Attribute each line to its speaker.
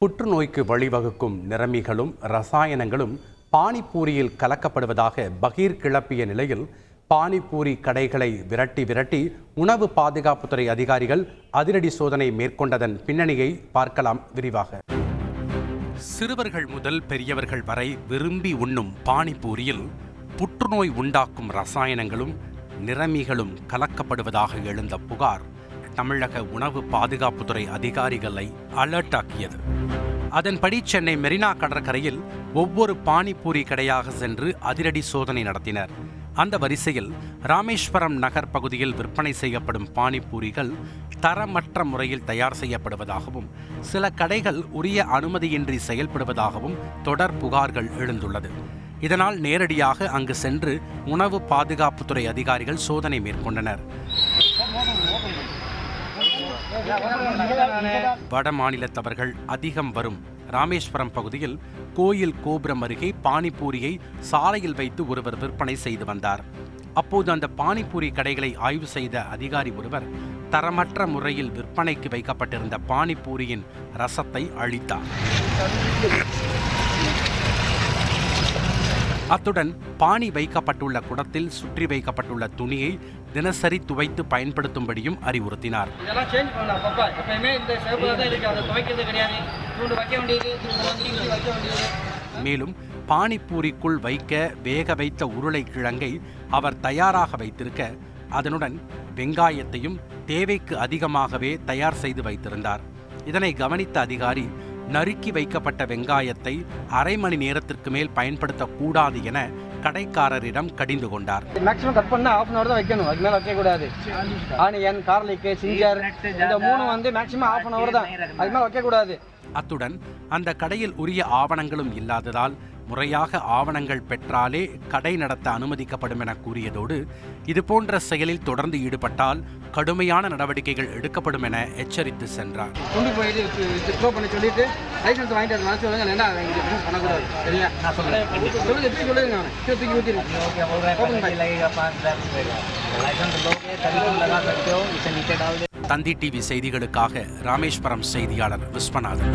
Speaker 1: புற்றுநோய்க்கு வழிவகுக்கும் நிறமிகளும் ரசாயனங்களும் பானிபூரியில் கலக்கப்படுவதாக பகீர் கிளப்பிய நிலையில் பானிபூரி கடைகளை விரட்டி விரட்டி உணவு பாதுகாப்புத்துறை அதிகாரிகள் அதிரடி சோதனை மேற்கொண்டதன் பின்னணியை பார்க்கலாம் விரிவாக. சிறுவர்கள் முதல் பெரியவர்கள் வரை விரும்பி உண்ணும் பானிபூரியில் புற்றுநோய் உண்டாக்கும் ரசாயனங்களும் நிறமிகளும் கலக்கப்படுவதாக எழுந்த புகார் தமிழக உணவு பாதுகாப்புத்துறை அதிகாரிகளை அலர்ட் ஆக்கியது அதன்படி சென்னை மெரினா கடற்கரையில் ஒவ்வொரு பானிபூரி கடையாக சென்று அதிரடி சோதனை நடத்தினர். அந்த வரிசையில் ராமேஸ்வரம் நகர் பகுதியில் விற்பனை செய்யப்படும் பானிபூரிகள் தரமற்ற முறையில் தயார் செய்யப்படுவதாகவும் சில கடைகள் உரிய அனுமதியின்றி செயல்படுவதாகவும் தொடர் புகார்கள் எழுந்துள்ளது. இதனால் நேரடியாக அங்கு சென்று உணவு பாதுகாப்புத்துறை அதிகாரிகள் சோதனை மேற்கொண்டனர். வட மாநிலத்தவர்கள் அதிகம் வரும். ராமேஸ்வரம் பகுதியில் கோயில் கோபுரம் அருகே பானிபூரியை சாலையில் வைத்து ஒருவர் விற்பனை செய்து வந்தார். அப்போது அந்த பானிபூரி கடைகளை ஆய்வு செய்த அதிகாரி ஒருவர் தரமற்ற முறையில் விற்பனைக்கு வைக்கப்பட்டிருந்த பானிபூரியின் ரசத்தை அழித்தார். அத்துடன் பானி வைக்கப்பட்டுள்ள குடத்தில் சுற்றி வைக்கப்பட்டுள்ள துணியை தினசரி துவைத்து பயன்படுத்தும்படியும் அறிவுறுத்தினார். மேலும் பானிபூரிக்குள் வைக்க வேக வைத்த உருளைக்கிழங்கை அவர் தயாராக வைத்திருக்க அதனுடன் வெங்காயத்தையும் தேவைக்கு அதிகமாகவே தயார் செய்து வைத்திருந்தார். இதனை கவனித்த அதிகாரி நறுக்கி வைக்கப்பட்ட வெங்காயத்தை அரை மணி நேரத்திற்கு மேல் பயன்படுத்தக்கூடாது என கடைக்காரரிடம் கடிந்து கொண்டார்.
Speaker 2: மேக்ஸிமம் கட் பண்ணா ஆஃப் அன் அவர் தான் வைக்கணும். அதுக்கு மேலே வைக்கக்கூடாது. ஆனியன் கார்லிக்கு சிஞ்சர் இந்த மூணு வந்து மேக்ஸிமம் ஆஃப் அன் அவர் தான். அதுக்கு மேலே வைக்கக்கூடாது.
Speaker 1: அத்துடன் அந்த கடையில் உரிய ஆவணங்களும் இல்லாததால் முறையாக ஆவணங்கள் பெற்றாலே கடை நடத்த அனுமதிக்கப்படும் என கூறியதோடு இதுபோன்ற செயலில் தொடர்ந்து ஈடுபட்டால் கடுமையான நடவடிக்கைகள் எடுக்கப்படும் என எச்சரித்து சென்றார்.
Speaker 2: கொண்டு போயிட்டு பண்ணி சொல்லிட்டு லைசன்ஸ் வாங்கிட்டு மனசு சொல்லுங்க என்ன பண்ணக்கூடாது. சரியா? நான் சொல்லுங்க சொல்லுங்க. சொல்லுங்க தூக்கி
Speaker 3: ஊற்றிடுவோம்
Speaker 1: தந்தி டிவி செய்திகளுக்காக ராமேஸ்வரம் செய்தியாளர் விஸ்வநாதன்.